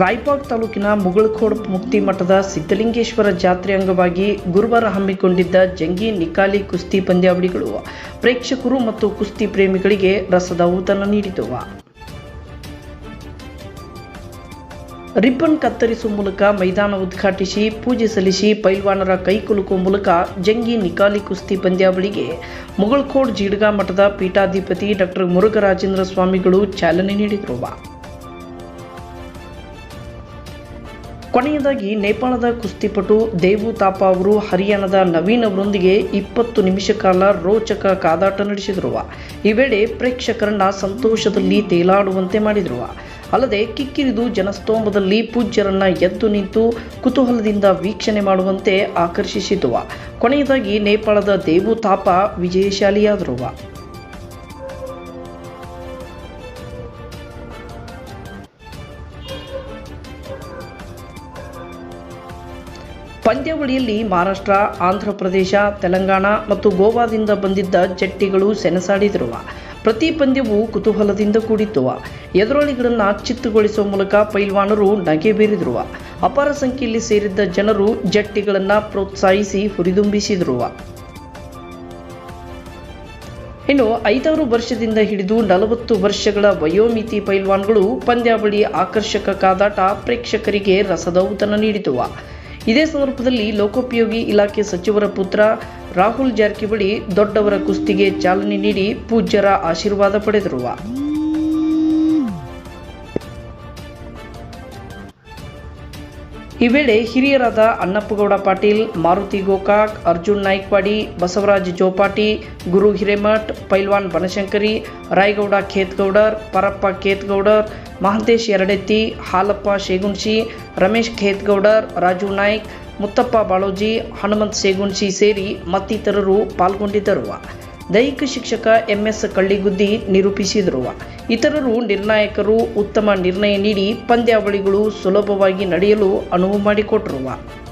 ರಾಯಬಾಗ್ ತಾಲೂಕಿನ ಮುಗಳಖೋಡ್ ಮುಕ್ತಿ ಮಠದ ಸಿದ್ಧಲಿಂಗೇಶ್ವರ ಜಾತ್ರೆ ಅಂಗವಾಗಿ ಗುರುವಾರ ಹಮ್ಮಿಕೊಂಡಿದ್ದ ಜಂಗಿ ನಿಕಾಲಿ ಕುಸ್ತಿ ಪಂದ್ಯಾವಳಿಗಳು. ಪ್ರೇಕ್ಷಕರು ಮತ್ತು ಕುಸ್ತಿ ಪ್ರೇಮಿಗಳಿಗೆ ರಸದ ಊತನ ನೀಡಿದವು. ರಿಬ್ಬನ್ ಕತ್ತರಿಸುವ ಮೂಲಕ ಮೈದಾನ ಉದ್ಘಾಟಿಸಿ, ಪೂಜೆ ಸಲ್ಲಿಸಿ ಪೈಲ್ವಾನರ ಕೈಕುಲುಕುವ ಮೂಲಕ ಜಂಗಿ ನಿಕಾಲಿ ಕುಸ್ತಿ ಪಂದ್ಯಾವಳಿಗೆ ಮುಗಳಖೋಡ್ ಜೀಡ್ಗಾ ಮಠದ ಪೀಠಾಧಿಪತಿ ಡಾಕ್ಟರ್ ಮುರುಘರಾಜೇಂದ್ರ ಸ್ವಾಮಿಗಳು ಚಾಲನೆ ನೀಡಿದರು. ಕೊನೆಯದಾಗಿ ನೇಪಾಳದ ಕುಸ್ತಿಪಟು ದೇವು ತಾಪ ಅವರು ಹರಿಯಾಣದ ನವೀನ್ ಅವರೊಂದಿಗೆ ಇಪ್ಪತ್ತು ನಿಮಿಷ ಕಾಲ ರೋಚಕ ಕಾದಾಟ ನಡೆಸಿದರು. ಈ ವೇಳೆ ಪ್ರೇಕ್ಷಕರನ್ನ ಸಂತೋಷದಲ್ಲಿ ತೇಲಾಡುವಂತೆ ಮಾಡಿದರು. ಅಲ್ಲದೆ ಕಿಕ್ಕಿರಿದು ಜನಸ್ತೋಮದಲ್ಲಿ ಪೂಜ್ಯರನ್ನ ಎದ್ದು ನಿಂತು ಕುತೂಹಲದಿಂದ ವೀಕ್ಷಣೆ ಮಾಡುವಂತೆ ಆಕರ್ಷಿಸಿತು. ಕೊನೆಯದಾಗಿ ನೇಪಾಳದ ದೇವು ತಾಪ ವಿಜಯಶಾಲಿಯಾದರು. ಪಂದ್ಯಾವಳಿಯಲ್ಲಿ ಮಹಾರಾಷ್ಟ್ರ ಆಂಧ್ರ ಪ್ರದೇಶ ತೆಲಂಗಾಣ ಮತ್ತು ಗೋವಾದಿಂದ ಬಂದಿದ್ದ ಜಟ್ಟಿಗಳು ಸೆಣಸಾಡಿದರು. ಪ್ರತಿ ಪಂದ್ಯವೂ ಕುತೂಹಲದಿಂದ ಕೂಡಿತ್ತು. ಎದುರಾಳಿಗಳನ್ನು ಚಿತ್ತುಗೊಳಿಸುವ ಮೂಲಕ ಪೈಲ್ವಾನರು ನಗೆ ಬೀರಿದರು. ಅಪಾರ ಸಂಖ್ಯೆಯಲ್ಲಿ ಸೇರಿದ್ದ ಜನರು ಜಟ್ಟಿಗಳನ್ನು ಪ್ರೋತ್ಸಾಹಿಸಿ ಹುರಿದುಂಬಿಸಿದರು. ಇನ್ನು ಐದಾರು ವರ್ಷದಿಂದ ಹಿಡಿದು ನಲವತ್ತು ವರ್ಷಗಳ ವಯೋಮಿತಿ ಪೈಲ್ವಾನ್ಗಳು ಪಂದ್ಯಾವಳಿ ಆಕರ್ಷಕ ಕಾದಾಟ ಪ್ರೇಕ್ಷಕರಿಗೆ ರಸದೌತನ ಇದೇ ಸಂದರ್ಭದಲ್ಲಿ ಲೋಕೋಪಯೋಗಿ ಇಲಾಖೆ ಸಚಿವರ ಪುತ್ರ ರಾಹುಲ್ ಜಾರಕಿಹೊಳಿ ದೊಡ್ಡವರ ಕುಸ್ತಿಗೆ ಚಾಲನೆ ನೀಡಿ ಪೂಜ್ಯರ ಆಶೀರ್ವಾದ ಪಡೆದರು. ಈ ವೇಳೆ ಹಿರಿಯರಾದ ಅಣ್ಣಪ್ಪಗೌಡ ಪಾಟೀಲ್, ಮಾರುತಿ ಗೋಕಾಕ್, ಅರ್ಜುನ್ ನಾಯ್ಕವಾಡಿ, ಬಸವರಾಜ್ ಜೋಪಾಟಿ, ಗುರು ಹಿರೇಮಠ್, ಪೈಲ್ವಾನ್ ಬನಶಂಕರಿ, ರಾಯಗೌಡ ಖೇತ್ಗೌಡರ್, ಪರಪ್ಪ ಖೇತ್ಗೌಡರ್, ಮಹಂತೇಶ್ ಎರಡೆತ್ತಿ, ಹಾಲಪ್ಪ ಶೇಗುಣಶಿ ರಮೇಶ್ ಖೇತ್ಗೌಡರ್, ರಾಜು ನಾಯ್ಕ್, ಮುತ್ತಪ್ಪ ಬಾಳೋಜಿ, ಹನುಮಂತ್ ಶೇಗುಣಶಿ ಸೇರಿ ಮತ್ತಿತರರು ಪಾಲ್ಗೊಂಡಿದ್ದರು. ದೈಹಿಕ ಶಿಕ್ಷಕ ಎಂಎಸ್ ಕಳ್ಳಿಗುದ್ದಿ ನಿರೂಪಿಸಿದರು. ಇತರರು ನಿರ್ಣಾಯಕರು, ಉತ್ತಮ ನಿರ್ಣಯ ನೀಡಿ ಪಂದ್ಯಾವಳಿಗಳು ಸುಲಭವಾಗಿ ನಡೆಯಲು ಅನುವು ಮಾಡಿಕೊಟ್ಟರು.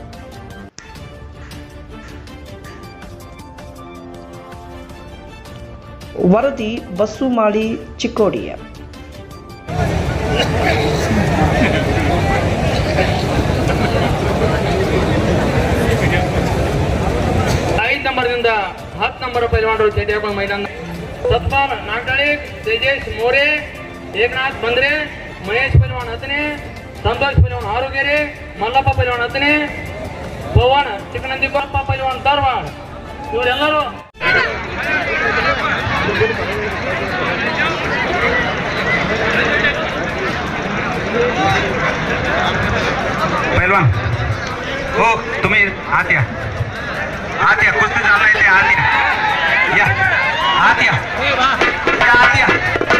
ವರದಿ ಬಸ್ಸು ಮಾಡಿ ಚಿಕ್ಕೋಡಿಯ ನಂಬರ್ ಪೈಲ್ವಾನರು ಚೇಟಿ ಹಾಕೊಂಡು ಮೈದಾನ ಸತ್ಪಾಲ್ ನಾಗಳಿ ತೇಜೇಶ್ ಮೋರೆ ಏಕನಾಥ್ ಬಂದ್ರೆ ಮಹೇಶ್ ಪೈಲ್ವಾನ್ ಹತ್ತನೇ ಸಂತೋಷ್ ಪೈಲ್ವಾನ್ ಆರೋಗ್ಯರಿ ಮಲ್ಲಪ್ಪ ಪೈಲ್ವಾನ್ ಹತ್ತನೇ ಪವನ್ ಚಿಕ್ಕನಂದಿಕೊಪ್ಪ ಪೈಲ್ವಾನ್ ಧಾರವಾಡ ಇವರೆಲ್ಲರೂ पैलवान हो तुम्ही आत या आत्या कुस्ती तो चाललंय ते आत्या या आत्या या आत्या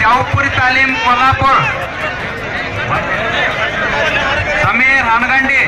शाहूपुरी तालीम कोल्हापूर समीर हानगंडी